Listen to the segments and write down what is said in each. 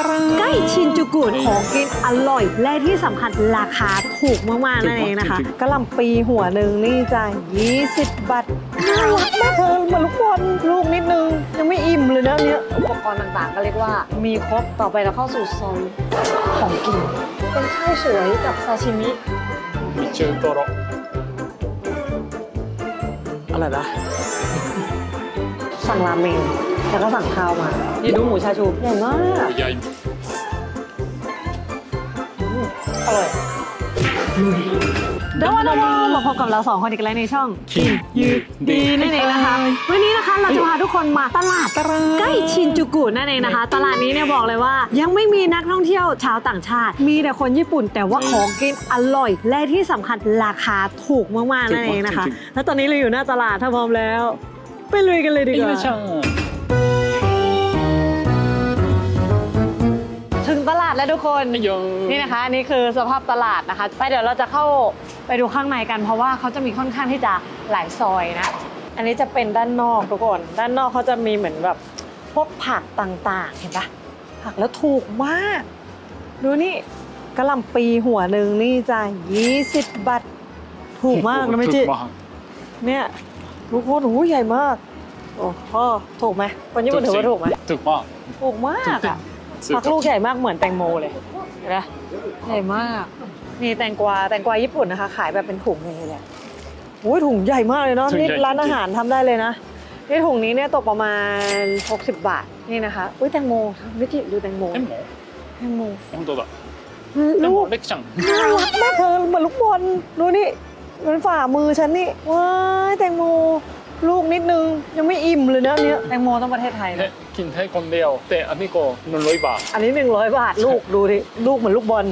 ตรังใกล้ชินจูกุนของกินอร่อย และที่สำคัญราคาถูกมากๆนั่นเองนะคะกะหล่ำปีหัวหนึ่งนี่จ้ะ20 บาทน่ารักมากเลยมาอนลูกคนลูกนิดนึง ยังไม่อิ่มเลยนะเนี้ยอุปกรณ์ต่างๆ ก็เรียกว่ามีครบต่อไปเราเข้าสู่ซองของกิน เป็นข้าวสวยกับซาชิมิมิชูโตโรอะไรนะสั่งราเมง แล้วก็สั่งข้าวมานี่ดูหมูชาชูใหญ่มาก ใหญ่อร่อยดาวดาวมาพบกับเราสองคนอีกแล้วในช่องกิมยืดดีนั่นเองนะคะ วันนี้นะคะเราจะพาทุกคนมาตลาดใกล้ชินจูกุนั่นเองนะคะ ตลาดนี้เนี่ยบอกเลยว่า ยังไม่มีนักท่องเที่ยวชาวต่างชาติ มีแต่คนญี่ปุ่นแต่ว่าของกินอร่อย และที่สำคัญราคาถูกมากๆนั่นเองนะคะ แล้วตอนนี้เราอยู่หน้าตลาดถ้าพร้อมแล้ว ไปลุยกันเลยดีกว่า ถึงตลาดแล้วทุกคนนี่นะคะนี่คือสภาพตลาดนะคะ ไปเดี๋ยวเราจะเข้าไปดูข้างในกันเพราะว่าเขาจะมีค่อนข้างที่จะหลายซอยนะ อันนี้จะเป็นด้านนอกทุกคนด้านนอกเขาจะมีเหมือนแบบพวกผักต่างๆ เห็นปะผักแล้วถูกมาก ดูนี่กระลำปีหัวหนึ่งนี่จ้ะยี่สิบบาทถูกมากนะไม่จีเนี่ยทุกคนโอ้ใหญ่มาก โอ้โหถูกไหมคนญี่ปุ่นถือว่าถูกไหมถูกมากถูกมากอะ ฟักลูกใหญ่มากเหมือนแตงโมเลยเห็นไหมใหญ่มากนี่แตงกวาแตงกวาญี่ปุ่นนะคะ ขายแบบเป็นถุงเลย่านี้ลยอุ้ยถุงใหญ่มากเลยเนาะนี่ร้านอาหารทำได้เลยนะนี่ถุงนี้เนี่ยตกประมาณ 60 บาทนี่นะคะอุ้ยแตงโมวิจิดูแตงโมแตงโมแตงโมแตงโมลูกเล็กจังน่ารักมากเธอเหมือนลูกบอลดูนี่มันฝ่ามือฉันนี่ว้ายแตงโม ลูกนิดนึง ยังไม่อิ่มเลยนะอัเนี้ยแตงโมต้องประเทศไทยนะกินให้คนเดียว แต่อันนี้ก็หนึ่งร้อยบาท อันนี้หนึ่งร้อยบาทลูกดูดิลูกเหมือนลูกบอล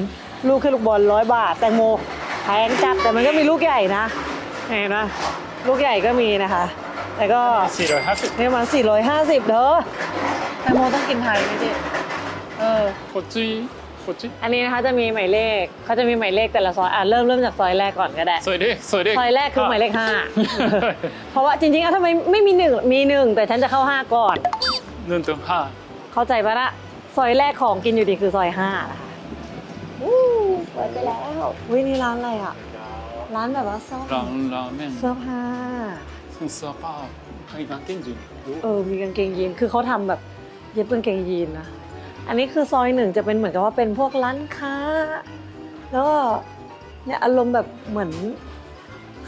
ลูกคือลูกบอลร้อยบาท แตงโมแพงจัดแต่มันก็มีลูกใหญ่นะเห็นไหมลูกใหญ่ก็มีนะคะ แต่ก็สี่ร้อยห้าสิบเนี่ยมันสี่450เด้อแตงโมต้องกินไทยไหมเจ๊เออ คนจี 뭐 지? อันนี้นะคะจะมีหมายเลขเขาจะมีหมายเลขแต่ละซอยอะเริ่มเริ่มจากซอยแรกก่อนก็ได้ซอยดิซอยดิซอยแรกคือหมายเลขห้า เพราะว่าจริงๆอะทำไมไม่มีหนึ่งมีหนึ่งแต่ฉันจะเข้าห้าก่อนนึกถึงห้าเข้าใจปะละซอยแรกของกินอยู่ดีคือซอยห้านะคะเปิดไปแล้ว วินี่ร้านอะไรอะ ร้านแบบว่าซ่อม 랑 라멘 เสื้อผ้ามีกาง승서밥 아니 난 땡지 เออ มีกางเกงยีน คือเขาทำแบบเย็บกางเกงยีนนะ อันนี้คือซอยหนึ่งจะเป็นเหมือนกับว่าเป็นพวกร้านค้า แล้วก็เนี่ยอารมณ์แบบเหมือน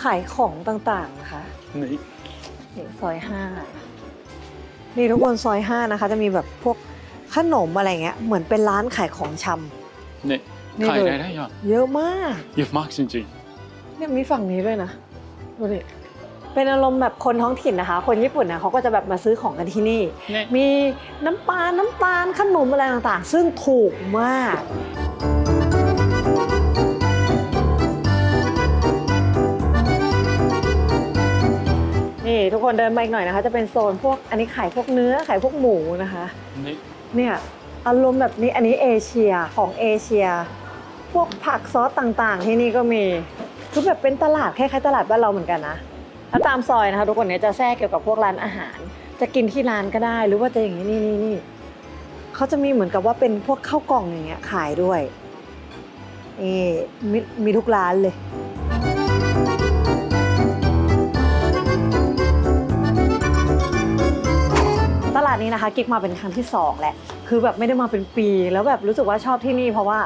ขายของต่างๆนะคะนี่ซอยห้านี่ทุกคนซอยห้านะคะ จะมีแบบพวกขนมอะไรเงี้ยเหมือนเป็นร้านขายของชำ นี่นี่ขายเลได้ได้ยอดเยอะมาก เยอะมากจริงๆเนี่ยมีฝั่งนี้ด้วยนะดูดิ เป็นอารมณ์แบบคนท้องถิ่นนะคะ คนญี่ปุ่นนะเขาก็จะแบบมาซื้อของกันที่นี่ๆねมีน้ำปลา น้ำตาล ขนมอะไรต่างๆ ซึ่งถูกมาก นี่ทุกคนเดินมาอีกหน่อยนะคะ จะเป็นโซนพวกอันนี้ขายพวกเนื้อขายพวกหมูนะคะねเนี่ยอารมณ์แบบนี้อันนี้เอเชียของเอเชีย พวกผักซอสต่างๆ ที่นี่ก็มีคือแบบเป็นตลาดคล้ายๆตลาดบ้านเราเหมือนกันนะ แล้วตามซอยนะคะทุกคนเนี่ยจะแทรกเกี่ยวกับพวกร้านอาหาร จะกินที่ร้านก็ได้ หรือว่าจะอย่างนี้นี่นี่นี่เขาจะมีเหมือนกับว่าเป็นพวกข้าวกล่องอย่างเงี้ยขายด้วยนี่มมีทุกร้านเลยตลาดนี้นะคะกิ๊กมาเป็นครั้งที่สองแหละ คือแบบไม่ได้มาเป็นปี แล้วแบบรู้สึกว่าชอบที่นี่เพราะว่า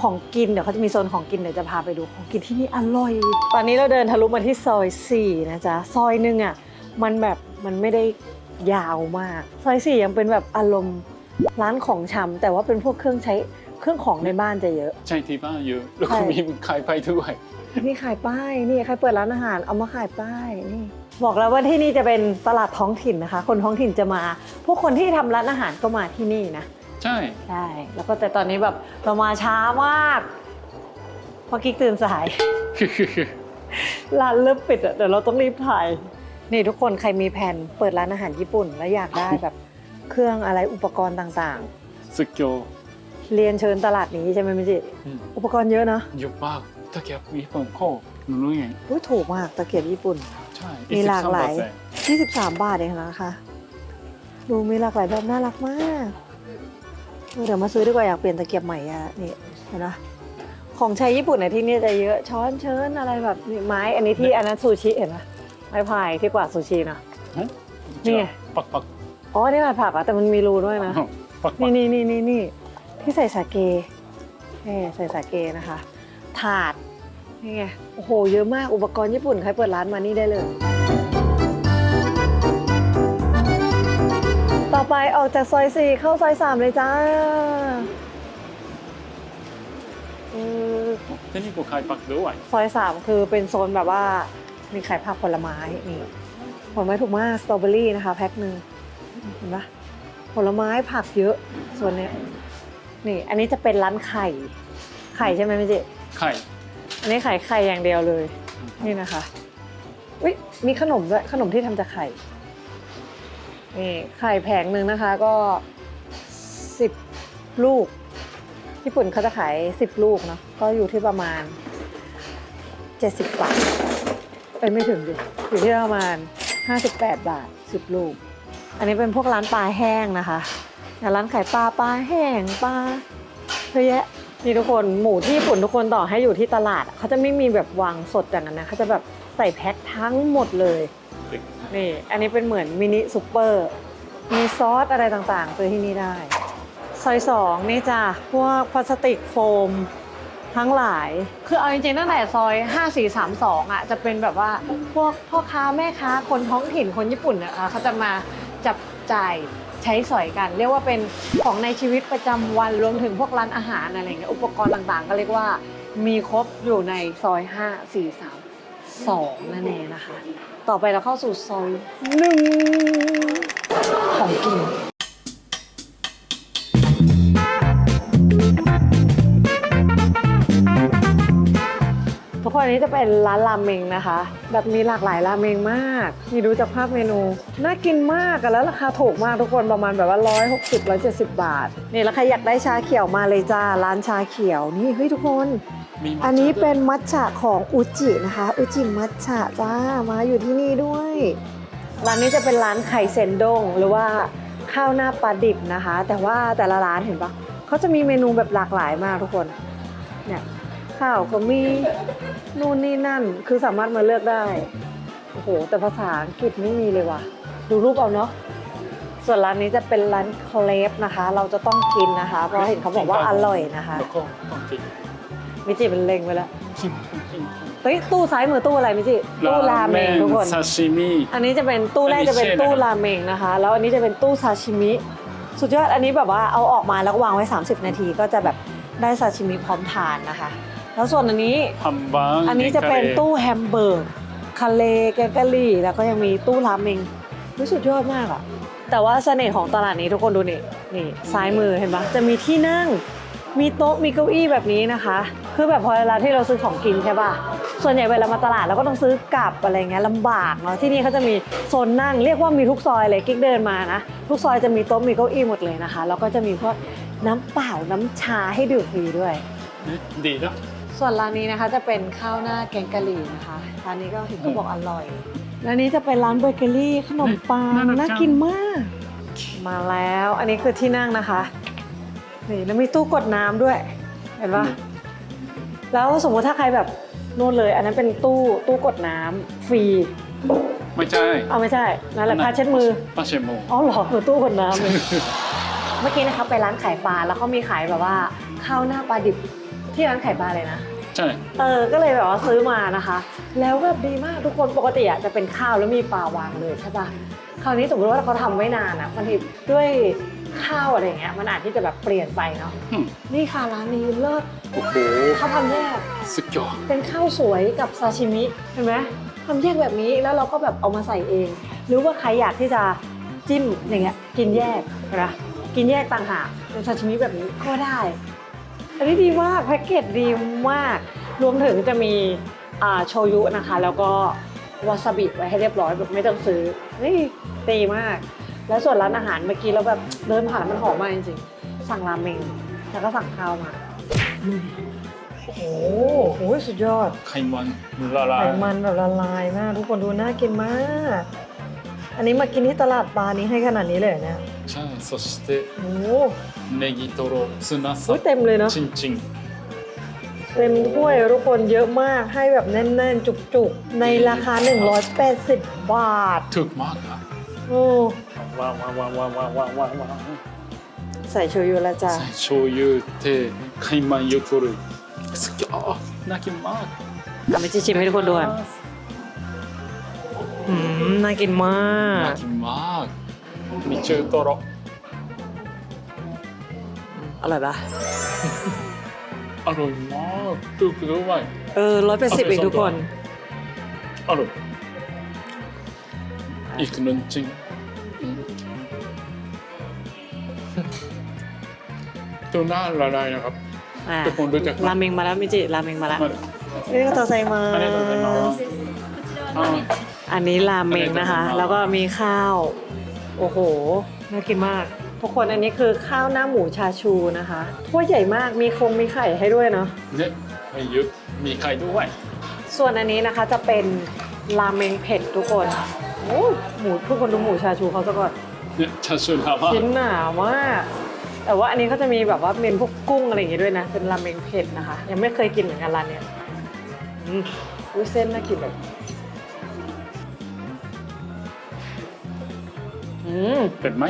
ของกินเดี๋ยวเขาจะมีโซนของกินเดี๋ยวจะพาไปดูของกินที่นี่อร่อย ตอนนี้เราเดินทะลุมาที่ซอย4นะจ๊ะซอยหนึ่งอะมันแบบมันไม่ได้ยาวมาก ซอย4ยังเป็นแบบอารมณ์ร้านของชำแต่ว่าเป็นพวกเครื่องใช้เครื่องของในบ้านจะเยอะ ใช่ที่บ้านเยอะแล้วก็มีขายไปด้วยนี่ขายป้ายนี่ใครเปิดร้านอาหารเอามาขายป้ายนี่บอกแล้วว่าที่นี่จะเป็นตลาดท้องถิ่นนะคะ คนท้องถิ่นจะมา พวกคนที่ทำร้านอาหารก็มาที่นี่นะ ใช่ ใช่ แล้วก็แต่ตอนนี้แบบเรามาช้ามากเพราะกิ๊กตื่นสาย ร้านเริ่มปิดอะเดี๋ยวเราต้องรีบถ่าย นี่ทุกคนใครมีแผนเปิดร้านอาหารญี่ปุ่น แล้วอยากได้แบบ เครื่องอะไรอุปกรณ์ต่างสุดยอดๆเรียนเชิญตลาดนี้ใช่ไหมมิจิอืมอุปกรณ์เยอะนะเยอะมากตะเกียบญี่ปุ่นก็หนึ่งร้อยเยนอุ๊ยถูกมากตะเกียบญี่ปุ่น ใช่มีหลากหลาย 23% 23บาทเองนะคะ ดูมีหลากหลายแบบน่ารักมาก เออเดี๋ยวมาซื้อดีกว่าอยากเปลี่ยนตะเกียบใหม่อะนี่เห็นไหมของใช้ญี่ปุ่นในที่นี่จะเยอะช้อนเชิญอะไรแบบนี่ไม้ อันนี้ที่อันนั้นซูชิเห็นไหมไม้พายที่กว่าดซูชินะ じゃねあパクパク อ๋อนี่ผัดผักอะแต่มันมีรูด้วยนะ パクパ นี่ ク นี่นี่นี่นี่ที่ใส่สาเกเอ่ใส่สาเกนะคะ ถาด นี่ไง โอ้โห เยอะมาก อุปกรณ์ญี่ปุ่น ใครเปิดร้านมานี่ได้เลย ต่อไปออกจากซอยสี่เข้าซอยสามเลยจ้าเที่นี่กูขายผักด้วยซอยสามคือเป็นโซนแบบว่ามีขายผักผลไม้นี่ผลไม้ถูกมากสตรอเบอรี่นะคะ แพ็คหนึ่งเห็นปะผลไม้ผักเยอะส่วนเนี้ยนี่ อันนี้จะเป็นร้านไข่ ไข่ใช่ไหมพี่จิไข่ อันนี้ขายไข่อย่างเดียวเลย นี่นะคะวิมีขนมด้วยขนมที่ทำจากไข่ นี่ไข่แผงหนึ่งนะคะก็สิบลูก ญี่ปุ่นเขาจะขายสิบลูกเนาะก็อยู่ที่ประมาณเจ็ดสิบบาทเอ้ยไม่ถึงดิอยู่ที่ประมาณห้าสิบแปดบาทสิบลูก อันนี้เป็นพวกร้านปลาแห้งนะคะอย่างร้านขายปลาปลาแห้งปลาเยอะแยะนี่ทุกคนหมูที่ญี่ปุ่นทุกคนต่อให้อยู่ที่ตลาดเขาจะไม่มีแบบวางสดอย่างนั้นนะเขาจะแบบใส่แพ็คทั้งหมดเลย นี่ อันนี้เป็นเหมือนมินิซูเปอร์ มีซอสอะไรต่างๆซื้อที่นี่ได้ ซอยสองนี่จ้ะ พวกพลาสติกโฟมทั้งหลาย คือเอาจริงๆตั้งแต่ซอย 5432อะจะเป็นแบบว่าพวกพ่อค้าแม่ค้าคนท้องถิ่นคนญี่ปุ่นนะคะเขาจะมาจับจ่ายใช้สอยกัน เรียกว่าเป็นของในชีวิตประจำวันรวมถึงพวกร้านอาหารอะไรเงี้ยอุปกรณ์ต่างๆ ก็เรียกว่ามีครบอยู่ในซอย 5432 นั่นเองนะคะ ต่อไปเราเข้าสู่ซอยหนึ่งของกินทุกคนนี้จะเป็นร้านราเมงนะคะ แบบมีหลากหลายราเมงมากนี่ดูจากภาพเมนู น่ากินมากแล้วราคาถูกมากทุกคนประมาณแบบว่า 160 170 บาท นี่แล้วใครอยากได้ชาเขียวมาเลยจ้าร้านชาเขียวนี่เฮ้ยทุกคน มีมัทฉะอันนี้เป็นด้วยมัทฉะของอุจินะคะ อุจิมัทฉะจ้ามาอยู่ที่นี่ด้วย ร้านนี้จะเป็นร้านไข่เซนดง หรือว่าข้าวหน้าปลาดิบนะคะ แต่ว่าแต่ละร้านเห็นปะเขาจะมีเมนูแบบหลากหลายมากทุกคนเนี่ยข้าวก็มีนู่นนี่นั่นคือสามารถมาเลือกได้โอ้โหแต่ภาษาอังกฤษไม่มีเลยว่ะ ดูรูปเอาเนาะส่วนร้านนี้จะเป็นร้านเคลฟนะคะ เราจะต้องกินนะคะ เพราะเห็นเขาบอกว่าอร่อยนะคะ แล้วก็ต้องกิน มิจิเป็นเล็งไปแล้วเฮ้ยตู้ซ้ายมือตู้อะไรมิจิตู้ราเมงทุกคนซาชิมิอันนี้จะเป็นตู้แรกจะเป็นตู้ราเมงนะคะ แล้วอันนี้จะเป็นตู้ซาชิมิสุดยอดอันนี้แบบว่าเอาออกมาแล้วก็วางไว้ 30 นาทีก็จะแบบได้ซาชิมิพร้อมทานนะคะ แล้วส่วนอันนี้ฮัมบังอันนี้จะเป็นตู้แฮมเบอร์กคาเลแกงกะหรี่แล้วก็ยังมีตู้ราเมงรู้สุดยอดมากอะแต่ว่าเสน่ห์ของตลาดนี้ทุกคนดูนี่นี่ซ้ายมือเห็นปะจะมีที่นั่ง มีโต๊ะมีเก้าอี้แบบนี้นะคะ คือแบบพอเวลาที่เราซื้อของกินใช่ปะส่วนใหญ่เวลามาตลาดเราก็ต้องซื้อกลับอะไรเงี้ยลำบากเนาะ ที่นี่เขาจะมีโซนนั่งเรียกว่ามีทุกซอยเลยกิ๊กเดินมานะ ทุกซอยจะมีโต๊ะมีเก้าอี้หมดเลยนะคะ แล้วก็จะมีพวกน้ำเปล่าน้ำชาให้ดื่มฟรีด้วย ดีนะส่วนร้านนี้นะคะจะเป็นข้าวหน้าแกงกะหรี่นะคะ ร้านนี้ก็เห็นเขาบอกอร่อยร้านนี้จะเป็นร้านเบเกอรี่ขนมปังน่ารักจังน่ากินมาก มาแล้ว อันนี้คือที่นั่งนะคะ นี่แล้วมีตู้กดน้ำด้วย เห็นปะแล้วสมมุติถ้าใครแบบนู่นเลย อันนั้นเป็นตู้ตู้กดน้ำฟรี ไม่ใช่เอาไม่ใช่นั่นแหละผ้าเช็ดมือปาเชโมอ๋อเหรอหนูตู้กดน้ำเลยเมื่อกี้นะคะไปร้านขายปลาแล้วเขามีขายแบบว่าข้าวหน้าปลาดิบที่ร้านขายปลาเลยนะใช่เออก็เลยแบบว่าซื้อมานะคะ แล้วแบบดีมากทุกคนปกติอะจะเป็นข้าวแล้วมีปลาวางเลยใช่ปะคราวนี้สมมติว่าเขาทำไว้นานอะบางทีด้วย ข้าวอะไรเงี้ยมันอาจที่จะแบบเปลี่ยนไปเนาะอืม นี่ค่ะร้านนี้เลิศโอ้โหเขาทำแยกสุดยอดเป็นข้าวสวยกับซาชิมิเห็นไหมทำแยกแบบนี้แล้วเราก็แบบเอามาใส่เอง หรือว่าใครอยากที่จะจิ้มอย่างเงี้ยกินแยกเห็นไหมกินแยกต่างหากเป็นซาชิมิแบบนี้ก็ได้ อันนี้ดีมากแพ็กเกจดีมาก รวมถึงจะมีอ่าโชยุนะคะ แล้วก็วาซาบิไว้ให้เรียบร้อยแบบไม่ต้องซื้อนี่ดีมาก แล้วส่วนร้านอาหารเมื่อกี้เราแบบเดินผ่านมันหอมมากจริงๆ สั่งราเมงแล้วก็สั่งข้าวมาดูดิโอ้โหโอ้ยสุดยอด ไขมันละลา ไข ย มันแบบละลายมาก ทุกคนดูน่ากินมาก อันนี้มากินที่ตลาดปลานี้ให้ขนาดนี้เลยเหรอเนี่ย ใช่そして โอ้โห ネギトロツナ อุ้ย サ เต็มเลยเนาะ チンチン เต็มถ้วยทุกคนเยอะมากให้แบบแน่นๆ จุกๆ ในราคา 180 บาท ถูกมากครับ โอ้ ว้าวว้าวว้าวว้าวว้าวว้าวว้าวใส่โชยุแล้วจ้ะใส่โชยุเทไขมันโยเกิร์ตสุดยอดน่ากินมากทำให้ชิมให้ทุกคนดูอะอืมน่ากินมากน่ากินมากมีเจอโตโรอร่อยปะอร่อยมากถูกด้วยเออร้อยแปดสิบเองทุกคนอร่อยอีกหนึ่งจริง ตัวหน้าละลายนะครับ อ่ะ ทุกคนรู้จักไหม ราเมงมาแล้วมิจิราเมงมาแล้ว มา นี่ก็ต่อใส่มา ありがとうございます อ่า อันนี้ราเมงนะคะ อันนี้ก็เป็น แล้วก็มีข้าว โอ้โห น่ากินมาก ทุกคนอันนี้คือข้าวหน้าหมูชาชูนะคะถ้วยใหญ่มาก มีคงมีไข่ให้ด้วยเนาะ เนี่ยให้เยอะมีไข่ด้วย ส่วนอันนี้นะคะจะเป็นราเมงเผ็ดทุกคนโอ้หมูทุกคนดูหมูชาชูเขาซะก่อน เนี่ยชาชูนามา ชิ้นหนามาก แต่ว่าอันนี้ก็จะมีแบบว่าเป็นพวกกุ้งอะไรอย่างงี้ด้วยนะ เป็นราเมงเผ็ดนะคะ ยังไม่เคยกินเหมือนกันร้านเนี้ยอืมอุ้ยเส้นน่ากินแบบอืมเป็นไหม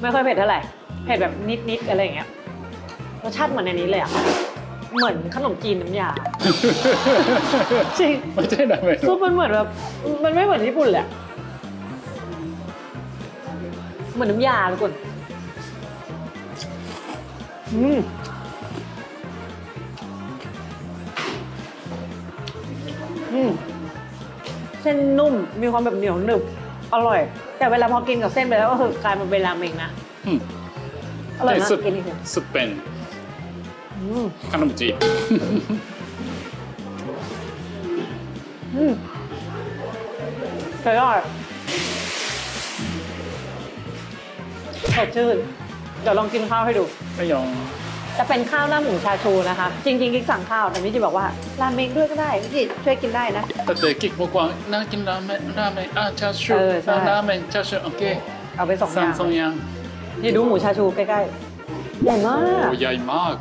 ไม่ค่อยเผ็ดเท่าไหร่เผ็ดแบบนิดๆอะไรอย่างเงี้ยรสชาติเหมือนในนี้เลยอะเหมือนขนมจีนน้ำยาจริงไม่ใช่ได้ไหมซุปมันเหมือนแบบมันไม่เหมือนญี่ปุ่นเลยอะเหมือนน้ำยาทุกคน อืมอืมเส้นนุ่มมีความแบบเหนียวหนึบอร่อย แต่เวลาพอกินกับเส้นไปแล้วก็คือกลายมาเป็นราเมงนะ อืมอร่อยมากสุดกินอีกทีสุดเป็นอืมขนมจีบอืมใช่ได้สดชื่น เดี๋ยวลองกินข้าวให้ดูไม่ยอมจะเป็นข้าวหน้าหมูชาชูนะคะ จริงๆกิ๊กสั่งข้าวแต่มิจิบอกว่าราเมงด้วยก็ได้มิจิช่วยกินได้นะแต่เด็กกิ๊กบอกว่าน่ากินราเมนราเมนอะชาชูเออใช่ราเมนชาชูโอเคเอาไปสองอสั่งย่างสองอย่างนี่ดูหมูชาชูใกล้ๆใหญ่มากโอ้ใหญ่มาก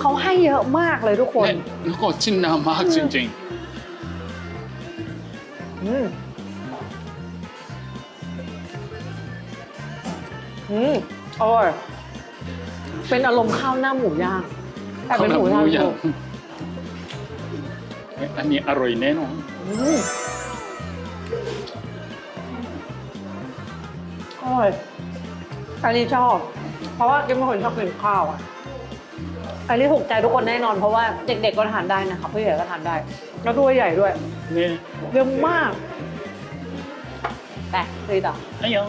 เขาให้เยอะมากเลยทุกคนเนี่ยแล้วก็ชิ้นหนามากจริงอืมอืมอร่อย เป็นอารมณ์ข้าวหน้าหมูย่างๆแต่เป็นหมูชาข้วชูงอันนี้อร่อยแน่นอนอืมอร่อยอันนี้ชอบ เพราะว่ากิ๊บเป็นคนชอบกินข้าวอะอันนี้ถูกใจทุกคนแน่นอนเพราะว่าเด็กๆก็ทานได้นะคะผู้ใหญ่ก็ทานได้ แล้วตัวใหญ่ด้วยเนี่ยเยอะมาก แต่เลยต่อไม่ยอม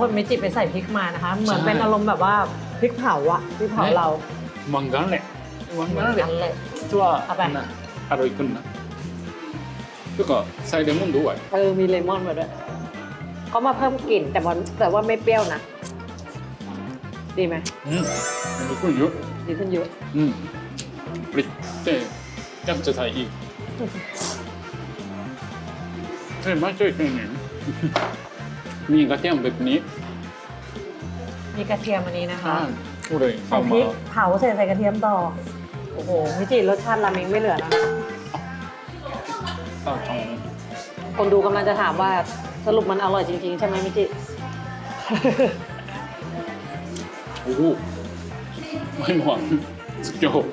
คนเมจิไปใส่พริกมานะคะ เหมือนเป็นอารมณ์แบบว่าพริกเผาอะพริกเผาเรามังกันแหละมังกันแหละชัวอร่อยขึ้นนะแล้วก็ใส่เลมอนด้วยเออมีเลมอนมาด้วยเขามาเพิ่มกลิ่นแต่ว่าแต่ว่าไม่เปรี้ยวนะดีไหมอืมดีขึ้นเยอะดีขึ้นเยอะอืมปริ๊กเต้ยังจะใส่อีกเฮ้ยไม่ใช่แค่นี้ มีกระเทียมแบบนี้มีกระเทียมอันนี้นะคะพูเลยใส่พริกเผาเสร็จใส่กระเทียมต่อโอ้โหพิจิรสชาติราเมงไม่เหลือแล้วนะคนดูกำลังจะถามว่าสรุปมันอร่อยจริง ๆ ใช่ไหมมิจิโอ้โหไม่หวังจบ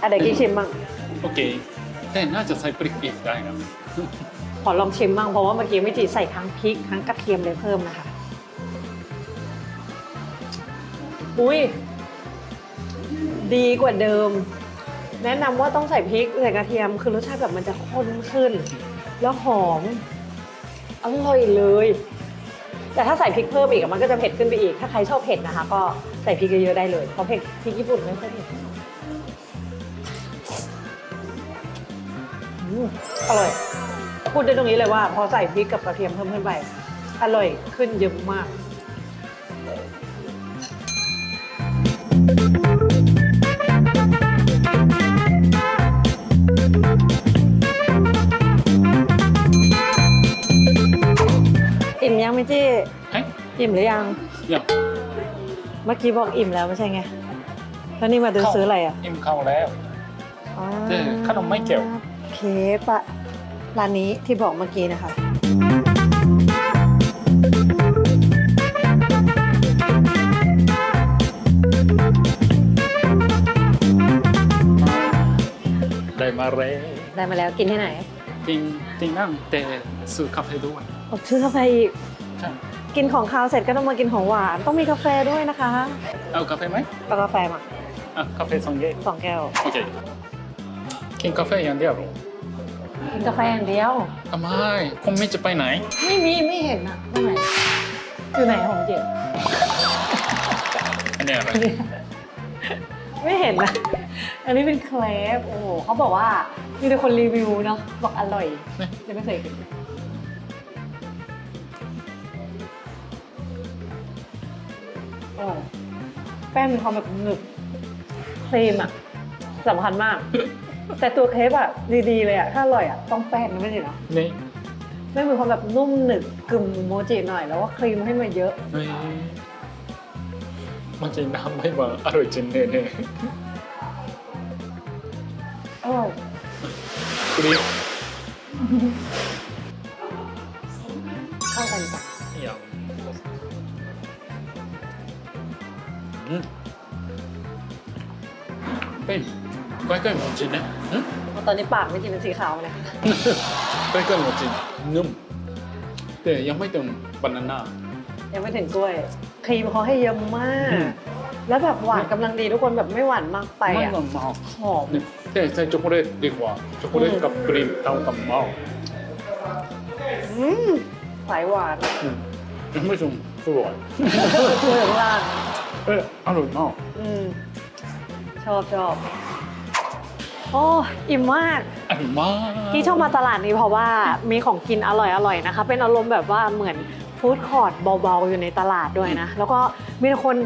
อะเดี๋ยวกินชิมบ้างโอเค แต่น่าจะใส่พริกอีกได้นะ ขอลองชิมบ้างเพราะว่าเมื่อกี้มิจิใส่ทั้งพริกทั้งกระเทียมเลยเพิ่มนะคะ อุ้ยดีกว่าเดิม แนะนำว่าต้องใส่พริกใส่กระเทียม คือรสชาติแบบมันจะข้นขึ้น แล้วหอมอร่อยเลย แต่ถ้าใส่พริกเพิ่มอีกมันก็จะเผ็ดขึ้นไปอีก ถ้าใครชอบเผ็ดนะคะ ก็ใส่พริกเยอะๆได้เลย เพราะเผ็ดพริกญี่ปุ่นไม่ค่อยเผ็ดอร่อย พูดได้ตรงนี้เลยว่า พอใส่พริกกับกระเทียมเพิ่มขึ้นไป อร่อยขึ้นเยอะมาก อิ่มยังไม่จี้อิ่มหรือยังยังเมื่อกี้บอกอิ่มแล้วไม่ใช่ไงตอนนี้มาเดินซื้ออะไรอะอิ่มเข้าแล้วเออขนมไม่เกี่ยว เค้กปะ ร้านนี้ที่บอกเมื่อกี้นะคะ ได้มาแล้วได้มาแล้วกินที่ไหนกินกินนั่งแต่ซื้อกาแฟด้วยอบซื้อกาแฟอีก ใช่กินของคาวเสร็จก็ต้องมากินของหวาน ต้องมีกาแฟด้วยนะคะเอากาแฟไหมเอากาแฟมาอะกาแฟสองเย่สองแก้วโอเคกินกาแฟอย่างเดียวเหรอ กินกาแฟอย่างเดียว ทำไมคุณไม่จะไปไหน ไม่มีไม่เห็นอะตรงไหนอยู่ไหนของเจ๋งอันนี้อะไรไม่เห็นนะอันนี้เป็นเครปโอ้โหเขาบอกว่ามีแต่คนรีวิวเนาะบอกอร่อยเนี่ยยังไม่เคยกินโอ้แป้งมีความแบบหนึบครีมอะสำคัญมาก แต่ตัวเครปอะดีๆเลยอะถ้าอร่อยอะต้องแป้งไม่ใช่เหรอนี่ไม่มีความแบบนุ่มหนึบกึ่มโมจิหน่อยแล้วว่าครีมให้มันเยอะเฮ้มันจะน้ำไม่หวานอร่อยจริงเน่ยเน่อร่อยกรี๊ดเข้ากันจ้ะเดี๋ยอืมเป็น ก้อยก้อยหมูจินนะตอนนี้ปากไม่กินเป็นสีขาวเลยค่ะก้อยก้อยหมูจินนุ่มแต่ยังไม่ถึงบานาน่ายังไม่ถึงกล้วยครีมเขาให้เยอะมาก แล้วแบบหวานกำลังดีทุกคนแบบไม่หวานมากไปอะไม่หวานมากหอมแต่ใส่ช็อกโกแลตดีกว่าช็อกโกแลตกับครีมเท่ากับเมาสายหวานยังไม่ถึงสวยสวยมากเอออร่อยมากชอบชอบ โอ้อิ่มมาก อันมากที่ชอบมาตลาดนี้เพราะว่ามีของกินอร่อยอร่อยนะคะ เป็นอารมณ์แบบว่าเหมือนฟู้ดคอร์ทเบาๆ อยู่ในตลาดด้วยนะ แล้วก็มีคน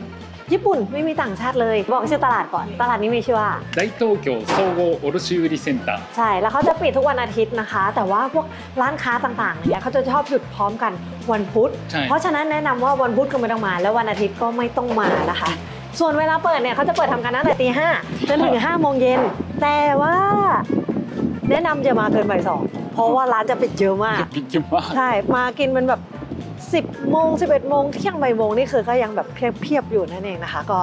ญี่ปุ่นไม่มีต่างชาติเลย บอกชื่อตลาดก่อน ตลาดนี้มีชื่อว่าไดโตเกียวโซโกโอรชิวิริเซนตใช่ แล้วเขาจะปิดทุกวันอาทิตย์นะคะ แต่ว่าพวกร้านค้าต่างๆเนี่ยเขาจะชอบหยุดพร้อมกันวันพุธ เพราะฉะนั้นแนะนำว่าวันพุธก็ไม่ต้องมา แล้ววันอาทิตย์ก็ไม่ต้องมานะคะ ส่วนเวลาเปิดเนี่ยเขาจะเปิดทำการตั้งแต่ตีห้าจนถึงห้าโมงเย็น แต่ว่า แนะนำจะมาเกินบ่ายสองเพราะว่าร้านจะปิดเยอะมาก ปิดจุมากใช่ มากินมันแบบสิบโมงสิบเอ็ดโมงเที่ยงบ่ายโมงนี่คือก็ยังแบบเพียบๆอยู่นั่นเองนะคะ ก็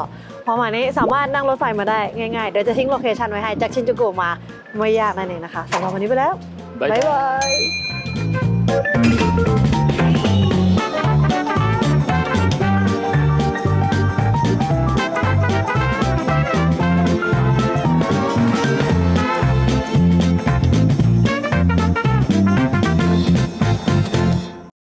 พอะมานี้สามารถนั่งรถไฟมาได้ง่ายๆ เดี๋ยวจะทิ้งโลเคชันไว้ให้จากชินจูกุมาไม่ยากนั่นเองนะคะสำหรับวันนี้ไปแล้วบ๊ายบาย